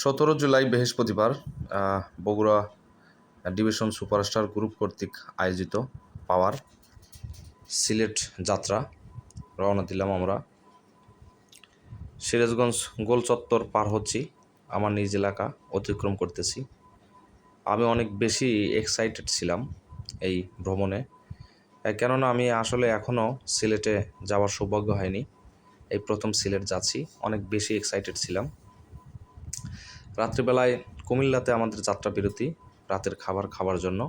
সতেরো জুলাই বৃহস্পতিবার Bogura division superstar group কর্তৃক আয়োজিত পাওয়ার সিলেট যাত্রা, রওনা দিলাম আমরা। সিরাজগঞ্জ গোল চত্বর পার হচ্ছি, আমার নিজ এলাকা অতিক্রম করতেছি। আমি অনেক বেশি এক্সাইটেড ছিলাম এই ভ্রমণে কেননা আমি আসলে এখনও সিলেটে যাওয়ার সৌভাগ্য হয়নি। এই প্রথম সিলেট যাচ্ছি, অনেক বেশি এক্সাইটেড ছিলাম। রাত্রিবেলায় কুমিল্লাতে আমাদের যাত্রা বিরতি, রাতের খাবার খাওয়ার জন্য।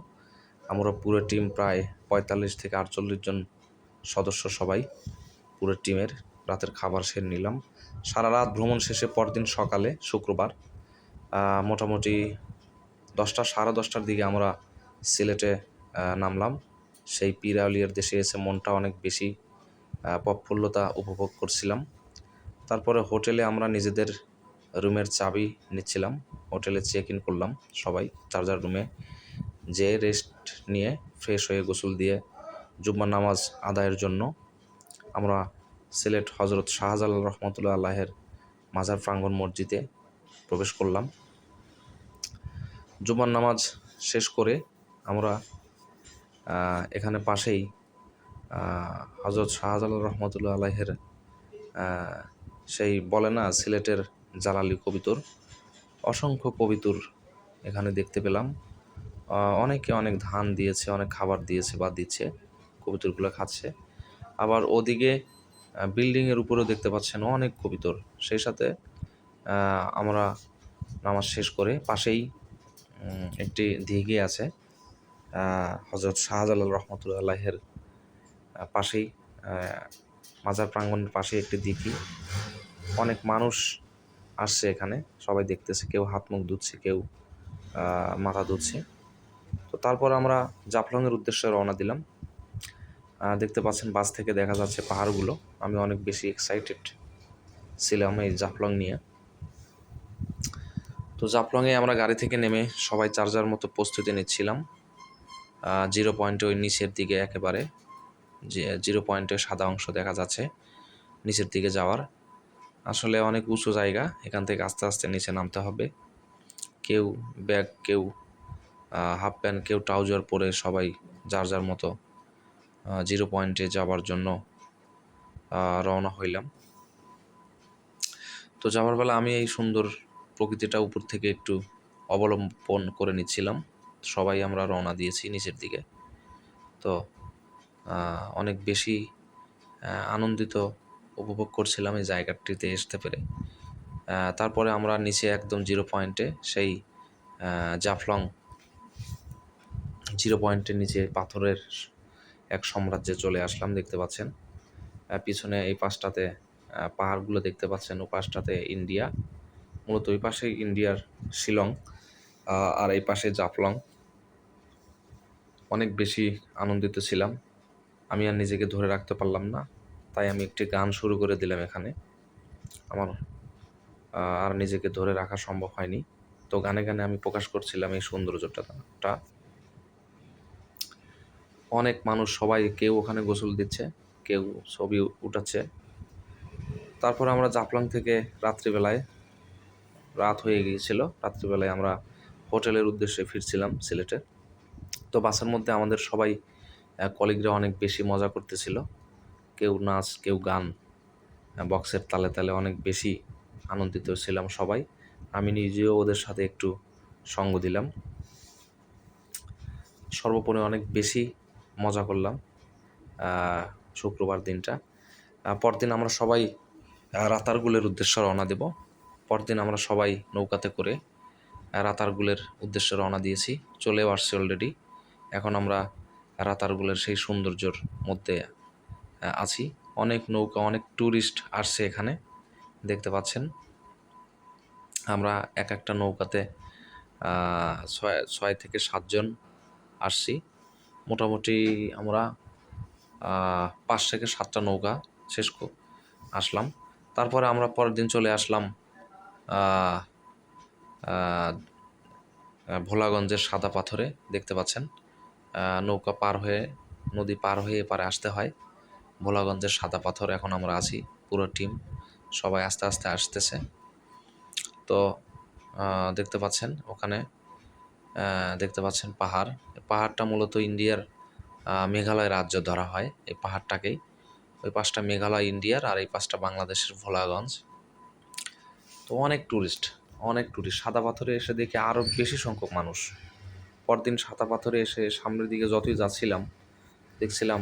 আমরা পুরো টিম প্রায় পঁয়তাল্লিশ থেকে আটচল্লিশ জন সদস্য সবাই পুরো টিমের রাতের খাবার সেরে নিলাম। সারা রাত ভ্রমণ শেষে পরদিন সকালে, শুক্রবার মোটামুটি দশটা, সাড়ে দশটার দিকে আমরা সিলেটে নামলাম। সেই পিরাউলিয়ার দেশে এসে মনটা অনেক বেশি প্রফুল্লতা উপভোগ করছিলাম। তারপরে হোটেলে আমরা নিজেদের রুমের চাবি নিচ্ছিলাম, হোটেলে চেক ইন করলাম সবাই যার রুমে। যে রেস্ট নিয়ে ফ্রেশ হয়ে গোসল দিয়ে জুম্মা নামাজ আদায়ের জন্য আমরা সিলেট হজরত শাহজালাল রহমতুল্লাহ আল্লাহের মাজার প্রাঙ্গণ মসজিদে প্রবেশ করলাম। জুম্মার নামাজ শেষ করে আমরা এখানে পাশেই হজরত শাহজালাল রহমতুল্লাহ আল্লাহের সেই বলে না, সিলেটের জালালি কবিতর, অসংখ্য কবিতর এখানে দেখতে পেলাম। অনেকে অনেক ধান দিয়েছে, অনেক খাবার দিয়েছে বা দিচ্ছে, কবিতরগুলো খাচ্ছে। আবার ওদিকে বিল্ডিংয়ের উপরেও দেখতে পাচ্ছেন অনেক কবিতর। সেই সাথে আমরা নামাজ শেষ করে পাশেই একটি দিঘি আছে হজরত শাহজালাল রহমতুল্লাহের পাশেই মাজার প্রাঙ্গণের পাশে একটি দিঘি। অনেক মানুষ আসছে এখানে। সবাই দেখতেছে, কেউ হাত মুখ ধুচ্ছে, কেউ মাথা ধুচ্ছে। তো তারপর আমরা জাফলংয়ের উদ্দেশ্যে রওনা দিলাম। দেখতে পাচ্ছেন বাস থেকে দেখা যাচ্ছে পাহাড়গুলো। আমি অনেক বেশি এক্সাইটেড ছিলাম এই জাফলং নিয়ে। তো জাফলংয়ে আমরা গাড়ি থেকে নেমে সবাই চার্জার মতো প্রস্তুতি নিচ্ছিলাম। জিরো পয়েন্টে ওই নিচের দিকে একেবারে, যে, জিরো পয়েন্টে সাদা অংশ দেখা যাচ্ছে নিচের দিকে যাওয়ার। আসলে অনেক উঁচু জায়গা, এখান থেকে আস্তে আস্তে নিচে নামতে হবে। কেউ ব্যাগ, কেউ হাফ প্যান্ট, কেউ ট্রাউজার পরে সবাই যার যার মতো জিরো পয়েন্টে যাওয়ার জন্য রওনা হইলাম। তো যাওয়ার বেলা আমি এই সুন্দর প্রকৃতিটা উপর থেকে একটু অবলম্বন করে নিচ্ছিলাম। সবাই আমরা রওনা দিয়েছি নিচের দিকে। তো অনেক বেশি আনন্দিত উপভোগ করছিলাম এই জায়গাটিতে আসতে পেরে। তারপরে আমরা নিচে একদম জিরো পয়েন্টে সেই জাফলং জিরো পয়েন্টের নিচে পাথরের এক সাম্রাজ্যে চলে আসলাম, দেখতে পাচ্ছেন। পিছনে এই পাশটাতে পাহাড়গুলো দেখতে পাচ্ছেন, ও পাশটাতে ইন্ডিয়া, মূলত ওই পাশে ইন্ডিয়ার শিলং আর এই পাশে জাফলং। অনেক বেশি আনন্দিত ছিলাম। আমি আর নিজেকে ধরে রাখতে পারলাম না। তাই আমি একটি গান শুরু করে দিলাম এখানে। আমার আর নিজেকে ধরে রাখা সম্ভব হয়নি। তো গানে গানে আমি প্রকাশ করছিলাম এই সৌন্দর্যটা অনেক মানুষ, সবাই কেউ ওখানে গোসল দিচ্ছে, কেউ ছবি উঠাচ্ছে। তারপর আমরা জাফলং থেকে রাত্রিবেলায়, রাত হয়ে গিয়েছিল, রাত্রিবেলায় আমরা হোটেলের উদ্দেশ্যে ফিরছিলাম সিলেটে। তো বাসের মধ্যে আমাদের সবাই কলিগরা অনেক বেশি মজা করতেছিল। কেউ নাচ, কেউ গান বক্সের তালে তালে অনেক বেশি আনন্দিত ছিলাম সবাই। আমি নিজেও ওদের সাথে একটু সঙ্গ দিলাম। সর্বোপরি অনেক বেশি মজা করলাম শুক্রবার দিনটা। পরদিন আমরা সবাই রাতারগুলের উদ্দেশ্যে রওনা দেব। পরদিন আমরা সবাই নৌকাতে করে রাতারগুলের উদ্দেশ্যে রওনা দিয়েছি। চলেও আসছি অলরেডি এখন আমরা রাতারগুলের সেই সৌন্দর্যর মধ্যে আছি। অনেক নৌকা, অনেক ট্যুরিস্ট আসছে এখানে, দেখতে পাচ্ছেন। আমরা এক একটা নৌকাতে ছয় ছয় থেকে সাতজন আসছি। মোটামুটি আমরা পাঁচ থেকে সাতটা নৌকা শেষ আসলাম। তারপরে আমরা পরের দিন চলে আসলাম ভোলাগঞ্জের সাদা পাথরে, দেখতে পাচ্ছেন। নৌকা পার হয়ে, নদী পার হয়ে এপারে আসতে হয়। ভোলাগঞ্জের সাদা পাথর এখন আমরা আছি, পুরো টিম। সবাই আস্তে আস্তে আসতেছে। তো দেখতে পাচ্ছেন ওখানে দেখতে পাচ্ছেন পাহাড়। পাহাড়টা মূলত ইন্ডিয়ার মেঘালয় রাজ্য ধরা হয় এই পাহাড়টাকেই। ওই পাঁচটা মেঘালয়, ইন্ডিয়ার আর এই পাঁচটা বাংলাদেশের ভোলাগঞ্জ। তো অনেক ট্যুরিস্ট অনেক ট্যুরিস্ট সাদা পাথরে এসে দেখে আরও বেশি সংখ্যক মানুষ। পরদিন সাদা পাথরে এসে সামনের দিকে যতই যাচ্ছিলাম, দেখছিলাম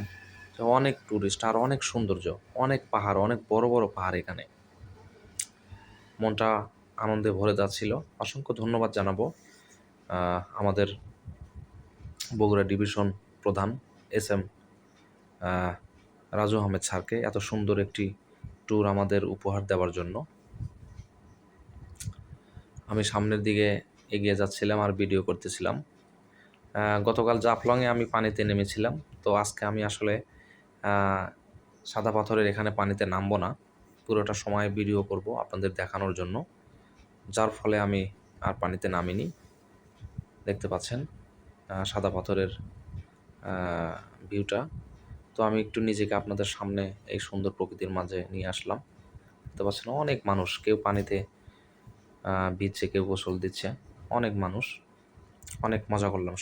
অনেক ট্যুরিস্ট আর অনেক সৌন্দর্য, অনেক পাহাড়, অনেক বড় বড় পাহাড় এখানে। মনটা আনন্দে ভরে যাচ্ছিল। অসংখ্য ধন্যবাদ জানাব আমাদের বগুড়া ডিভিশন প্রধান এস এম রাজু আহমেদ স্যারকে এত সুন্দর একটি ট্যুর আমাদের উপহার দেওয়ার জন্য। আমি সামনের দিকে এগিয়ে যাচ্ছিলাম আর ভিডিও করতেছিলাম। গতকাল জাফলংয়ে আমি পানিতে নেমেছিলাম। তো আজকে আমি আসলে সাদা পাথরের এখানে পানিতে নামবো না। পুরোটা সময় ভিডিও করব আপনাদের দেখানোর জন্য। যার ফলে আমি আর পানিতে নামিনি। দেখতে পাচ্ছেন সাদা পাথরের ভিউটা তো আমি একটু নিজেকে আপনাদের সামনে এই সুন্দর প্রকৃতির মাঝে নিয়ে আসলাম। দেখতে পাচ্ছেন, অনেক মানুষ। কেউ পানিতে ভিজছে, কেউ গোসল দিচ্ছে। অনেক মানুষ। অনেক মজা করলাম।